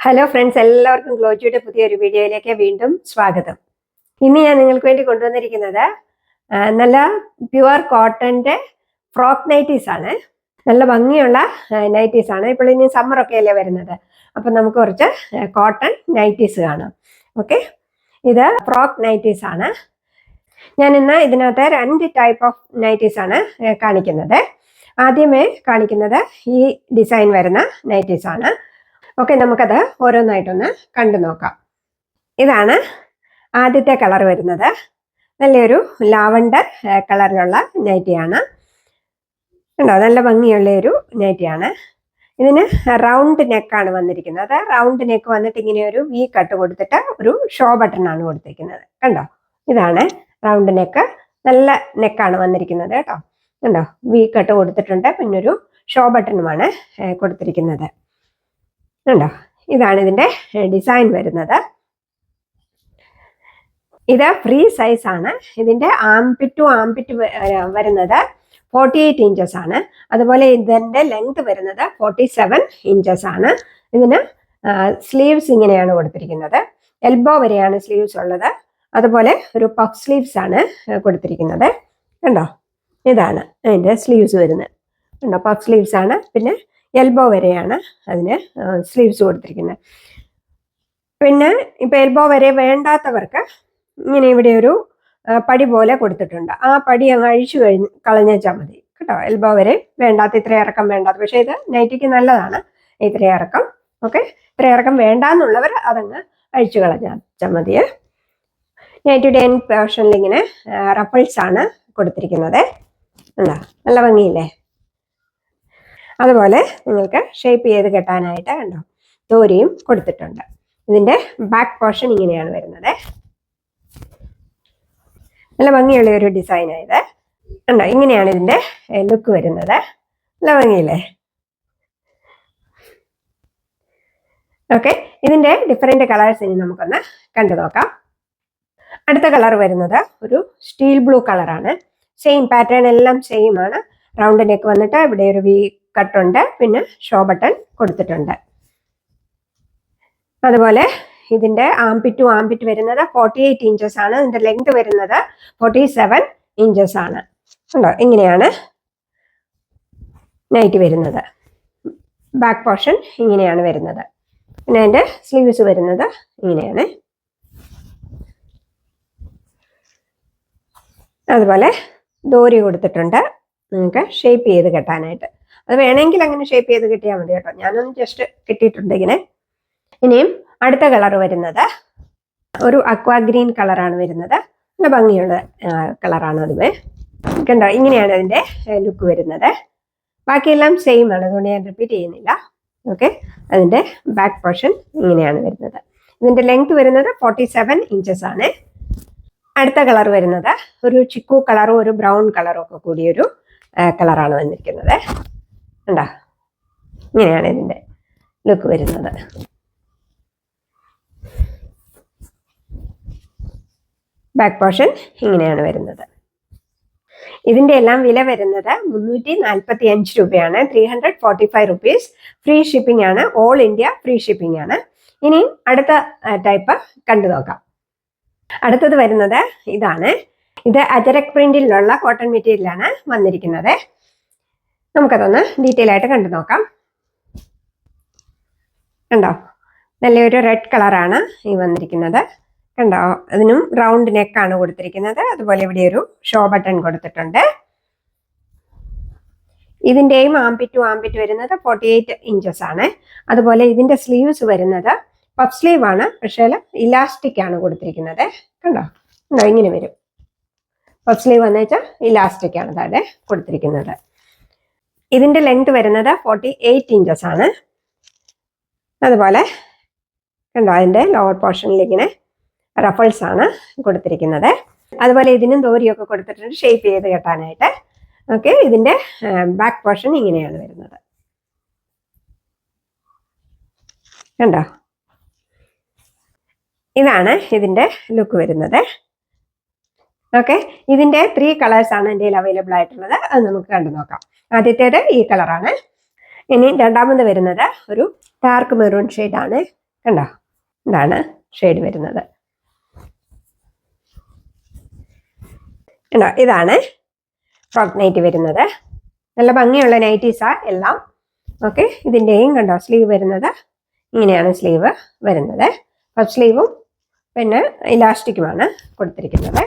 Hello friends എല്ലാവർക്കും ഗ്ലോജിയുടെ പുതിയൊരു വീഡിയോയിലേക്ക് വീണ്ടും സ്വാഗതം. ഇന്ന് ഞാൻ നിങ്ങൾക്ക് വേണ്ടി കൊണ്ടുവന്നിരിക്കുന്നത് നല്ല പ്യുവർ കോട്ടന്റെ ഫ്രോക്ക് നൈറ്റീസ് ആണ്. നല്ല ഭംഗിയുള്ള നൈറ്റീസ് ആണ്. ഇപ്പോൾ ഇനി സമ്മറൊക്കെ അല്ലേ വരുന്നത്. അപ്പം നമുക്ക് കുറച്ച് കോട്ടൺ നൈറ്റീസ് കാണാം. ഓക്കെ ഇത് ഫ്രോക്ക് നൈറ്റീസ് ആണ്. ഞാൻ ഇന്ന് ഇതിനകത്ത് രണ്ട് ടൈപ്പ് ഓഫ് നൈറ്റീസ് ആണ് കാണിക്കുന്നത്. ആദ്യമേ കാണിക്കുന്നത് ഈ ഡിസൈൻ വരുന്ന നൈറ്റീസ് ആണ്. ഓക്കെ നമുക്കത് ഓരോന്നായിട്ടൊന്ന് കണ്ടു നോക്കാം. ഇതാണ് ആദ്യത്തെ കളർ വരുന്നത്. നല്ലൊരു ലാവണ്ടർ കളറിലുള്ള നൈറ്റിയാണ്. കണ്ടോ നല്ല ഭംഗിയുള്ള ഒരു നൈറ്റിയാണ്. ഇതിന് റൗണ്ട് നെക്കാണ് വന്നിരിക്കുന്നത്. റൗണ്ട് നെക്ക് വന്നിട്ട് ഇങ്ങനെ ഒരു വി കട്ട് കൊടുത്തിട്ട് ഒരു ഷോ ബട്ടൺ ആണ് കൊടുത്തിരിക്കുന്നത് കണ്ടോ ഇതാണ് റൗണ്ട് നെക്ക്. നല്ല നെക്കാണ് വന്നിരിക്കുന്നത് കേട്ടോ. കണ്ടോ വി കട്ട് കൊടുത്തിട്ടുണ്ട്. പിന്നൊരു ഷോ ബട്ടണുമാണ് കൊടുത്തിരിക്കുന്നത്. ഉണ്ടോ ഇതാണ് ഇതിന്റെ ഡിസൈൻ വരുന്നത്. ഇത് ഫ്രീ സൈസ് ആണ്. ഇതിന്റെ ആംപിറ്റ് ടു ആംപിറ്റ് വരുന്നത് ഫോർട്ടി എയ്റ്റ് ഇഞ്ചസ് ആണ്. അതുപോലെ ഇതിന്റെ ലെങ്ത് വരുന്നത് ഫോർട്ടി സെവൻ ഇഞ്ചസ് ആണ്. ഇതിന് സ്ലീവ്സ് ഇങ്ങനെയാണ് കൊടുത്തിരിക്കുന്നത്. എൽബോ വരെയാണ് സ്ലീവ്സ് ഉള്ളത്. അതുപോലെ ഒരു പഫ് സ്ലീവ്സ് ആണ് കൊടുത്തിരിക്കുന്നത്. കണ്ടോ? ഇതാണ് അതിന്റെ സ്ലീവ്സ് വരുന്നത്. കണ്ടോ? പഫ് സ്ലീവ്സ് ആണ്. പിന്നെ എൽബോ വരെയാണ് അതിന് സ്ലീവ്സ് കൊടുത്തിരിക്കുന്നത്. പിന്നെ ഇപ്പം എൽബോ വരെ വേണ്ടാത്തവർക്ക് ഇങ്ങനെ ഇവിടെ ഒരു പടി പോലെ കൊടുത്തിട്ടുണ്ട്. ആ പടി അങ്ങ് അഴിച്ചു കഴിഞ്ഞ് കളഞ്ഞാൽ മതി. കേട്ടോ? എൽബോ വരെ വേണ്ടാത്ത ഇത്ര ഇറക്കം വേണ്ടാത്ത. പക്ഷേ ഇത് നൈറ്റിക്ക് നല്ലതാണ്. ഇത്ര ഇറക്കം. ഓക്കെ? ഇത്ര ഇറക്കം വേണ്ടാന്നുള്ളവർ അതങ്ങ് അഴിച്ചു കളഞ്ഞാൽ മതിയെ നൈറ്റിയുടെ എൻ പോർഷനിൽ ഇങ്ങനെ റപ്പിൾസ് ആണ് കൊടുത്തിരിക്കുന്നത്. ഉണ്ടോ നല്ല ഭംഗിയില്ലേ? അതുപോലെ നിങ്ങൾക്ക് ഷേപ്പ് ചെയ്ത് കെട്ടാനായിട്ട് കണ്ടോ? ദോരിയും കൊടുത്തിട്ടുണ്ട്. ഇതിന്റെ ബാക്ക് പോർഷൻ ഇങ്ങനെയാണ് വരുന്നത്. നല്ല ഭംഗിയുള്ള ഒരു ഡിസൈൻ ആയത് കണ്ടോ? ഇങ്ങനെയാണ് ഇതിന്റെ ലുക്ക് വരുന്നത്. നല്ല ഭംഗിയില്ലേ? ഓക്കെ ഇതിന്റെ ഡിഫറെന്റ് കളേഴ്സ് ഇനി നമുക്കൊന്ന് കണ്ടു നോക്കാം. അടുത്ത കളർ വരുന്നത് ഒരു സ്റ്റീൽ ബ്ലൂ കളറാണ് സെയിം പാറ്റേൺ എല്ലാം സെയിം ആണ്. റൗണ്ട് നെക്ക് വന്നിട്ട് ഇവിടെ ഒരു വി കട്ടുണ്ട്. പിന്നെ ഷോ ബട്ടൺ കൊടുത്തിട്ടുണ്ട്. അതുപോലെ ഇതിന്റെ ആംപിറ്റ് ടു ആംപിറ്റ് വരുന്നത് ഫോർട്ടി എയ്റ്റ് ഇഞ്ചസ് ആണ്. ഇതിന്റെ ലെങ്ത് വരുന്നത് ഫോർട്ടി സെവൻ ഇഞ്ചസ് ആണ്. ഉണ്ടോ? ഇങ്ങനെയാണ് നൈറ്റ് വരുന്നത്. ബാക്ക് പോർഷൻ ഇങ്ങനെയാണ് വരുന്നത്. പിന്നെ അതിന്റെ സ്ലീവ്സ് വരുന്നത് ഇങ്ങനെയാണ്. അതുപോലെ ദോരി കൊടുത്തിട്ടുണ്ട്. നിങ്ങൾക്ക് ഷേപ്പ് ചെയ്ത് കെട്ടാനായിട്ട്. അത് വേണമെങ്കിൽ അങ്ങനെ ഷേപ്പ് ചെയ്ത് കിട്ടിയാൽ മതി കേട്ടോ. ഞാനൊന്ന് ജസ്റ്റ് കിട്ടിയിട്ടുണ്ട് ഇങ്ങനെ. ഇനിയും അടുത്ത കളർ വരുന്നത് ഒരു അക്വാ ഗ്രീൻ കളറാണ് വരുന്നത്. നല്ല ഭംഗിയുള്ള കളറാണ് അതുമേ കണ്ടോ? ഇങ്ങനെയാണ് അതിന്റെ ലുക്ക് വരുന്നത്. ബാക്കിയെല്ലാം സെയിം ആണ്. അതുകൊണ്ട് ഞാൻ റിപ്പീറ്റ് ചെയ്യുന്നില്ല. ഓക്കെ അതിന്റെ ബാക്ക് പോർഷൻ ഇങ്ങനെയാണ് വരുന്നത്. ഇതിന്റെ ലെങ്ത് വരുന്നത് ഫോർട്ടി സെവൻ ഇഞ്ചസ് ആണ്. അടുത്ത കളർ വരുന്നത് ഒരു ചിക്കു കളറും ഒരു ബ്രൗൺ കളറും ഒക്കെ കൂടിയൊരു കളറാണ് വന്നിരിക്കുന്നത്. ഉണ്ടോ ഇങ്ങനെയാണ് ഇതിന്റെ ലുക്ക് വരുന്നത്. ബാക്ക് പോർഷൻ ഇങ്ങനെയാണ് വരുന്നത്. ഇതിന്റെ എല്ലാം വില വരുന്നത് മുന്നൂറ്റി നാൽപ്പത്തി അഞ്ച് രൂപയാണ്. Three hundred forty five rupees free shipping ആണ്. ഓൾ ഇന്ത്യ ഫ്രീ ഷിപ്പിംഗ് ആണ്. ഇനി അടുത്ത ടൈപ്പ് കണ്ടു നോക്കാം. അടുത്തത് വരുന്നത് ഇതാണ്. ഇത് അജരക് പ്രിന്റിലുള്ള കോട്ടൺ മെറ്റീരിയലാണ് വന്നിരിക്കുന്നത്. നമുക്കതൊന്ന് ഡീറ്റെയിൽ ആയിട്ട് കണ്ടു നോക്കാം. കണ്ടോ? നല്ലൊരു റെഡ് കളറാണ് ഈ വന്നിരിക്കുന്നത്. കണ്ടോ? അതിനും റൗണ്ട് നെക്കാണ് കൊടുത്തിരിക്കുന്നത്. അതുപോലെ ഇവിടെ ഒരു ഷോ ബട്ടൺ കൊടുത്തിട്ടുണ്ട്. ഇതിന്റെയും ആംപിറ്റ് ടു ആംപിറ്റ് വരുന്നത് ഫോർട്ടി എയ്റ്റ് ഇഞ്ചസ് ആണ്. അതുപോലെ ഇതിന്റെ സ്ലീവ്സ് വരുന്നത് പഫ് സ്ലീവ് ആണ്. പക്ഷേ ഇലാസ്റ്റിക് ആണ് കൊടുത്തിരിക്കുന്നത്. കണ്ടോ? കണ്ടോ? ഇങ്ങനെ വരും. പഫ് സ്ലീവ് എന്ന് വെച്ചാൽ ഇലാസ്റ്റിക് ആണ് താഴെ കൊടുത്തിരിക്കുന്നത്. ഇതിന്റെ ലെങ്ത് വരുന്നത് ഫോർട്ടി എയ്റ്റ് ഇഞ്ചസ് ആണ്. അതുപോലെ കണ്ടോ അതിന്റെ ലോവർ പോർഷനിൽ ഇങ്ങനെ റഫൾസ് ആണ് കൊടുത്തിരിക്കുന്നത്. അതുപോലെ ഇതിനും ദോരിയൊക്കെ കൊടുത്തിട്ടുണ്ട് ഷേപ്പ് ചെയ്ത് കെട്ടാനായിട്ട്. ഓക്കെ ഇതിന്റെ ബാക്ക് പോർഷൻ ഇങ്ങനെയാണ് വരുന്നത്. കണ്ടോ? ഇതാണ് ഇതിന്റെ ലുക്ക് വരുന്നത്. ഓക്കെ ഇതിന്റെ ത്രീ കളേഴ്സ് ആണ് കയ്യിൽ അവൈലബിൾ ആയിട്ടുള്ളത്. അത് നമുക്ക് കണ്ടു നോക്കാം. ആദ്യത്തേത് ഈ കളറാണ് ഇനി രണ്ടാമത് വരുന്നത് ഒരു ഡാർക്ക് മെറൂൺ ആണ്. കണ്ടോ? ഇതാണ് ഷെയ്ഡ് വരുന്നത്. കണ്ടോ? ഇതാണ് ഫ്രോക്ക് നൈറ്റ് വരുന്നത്. നല്ല ഭംഗിയുള്ള നൈറ്റീസാ എല്ലാം. ഓക്കെ ഇതിന്റെയും കണ്ടോ? സ്ലീവ് വരുന്നത്. ഇങ്ങനെയാണ് സ്ലീവ് വരുന്നത്. ഫസ്റ്റ് സ്ലീവും പിന്നെ ഇലാസ്റ്റിക്കുമാണ് കൊടുത്തിരിക്കുന്നത്.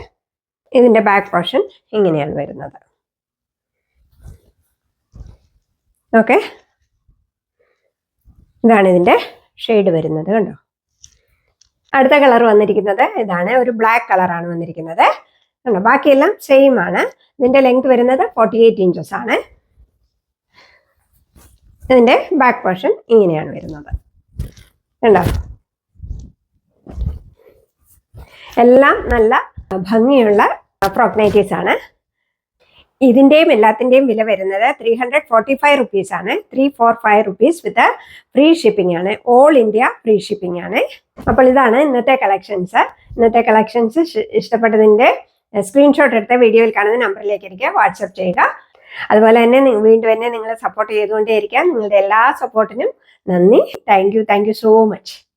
ഇതിന്റെ ബാക്ക് പോർഷൻ ഇങ്ങനെയാണ് വരുന്നത്. ഓക്കെ ഇതാണ് ഇതിന്റെ ഷെയ്ഡ് വരുന്നത് കണ്ടോ? അടുത്ത കളർ വന്നിരിക്കുന്നത് ഇതാണ് ഒരു ബ്ലാക്ക് കളറാണ് വന്നിരിക്കുന്നത്. കണ്ടോ? ബാക്കിയെല്ലാം സെയിം ആണ്. ഇതിന്റെ ലെങ്ത് വരുന്നത് ഫോർട്ടി എയ്റ്റ് ഇഞ്ചസ് ആണ്. ഇതിന്റെ ബാക്ക് പോർഷൻ ഇങ്ങനെയാണ് വരുന്നത്. കണ്ടോ? എല്ലാം നല്ല ഭംഗിയുള്ള പ്രോഗ്നൈറ്റീസ് ആണ്. ഇതിന്റെയും എല്ലാത്തിന്റെയും വില വരുന്നത് three hundred forty five rupees ആണ് three four five rupees with free shipping ആണ്. ഓൾ ഇന്ത്യ ഫ്രീ ഷിപ്പിംഗ് ആണ്. അപ്പോൾ ഇതാണ് ഇന്നത്തെ കളക്ഷൻസ് ഇന്നത്തെ കളക്ഷൻസ് ഇഷ്ടപ്പെട്ടതിന്റെ സ്ക്രീൻഷോട്ട് എടുത്ത വീഡിയോയിൽ കാണുന്ന നമ്പറിലേക്ക് എനിക്ക് വാട്സപ്പ് ചെയ്യുക. അതുപോലെ തന്നെ വീണ്ടും എന്നെ നിങ്ങളെ സപ്പോർട്ട് ചെയ്തുകൊണ്ടേയിരിക്കുക. നിങ്ങളുടെ എല്ലാ സപ്പോർട്ടിനും നന്ദി. Thank you so much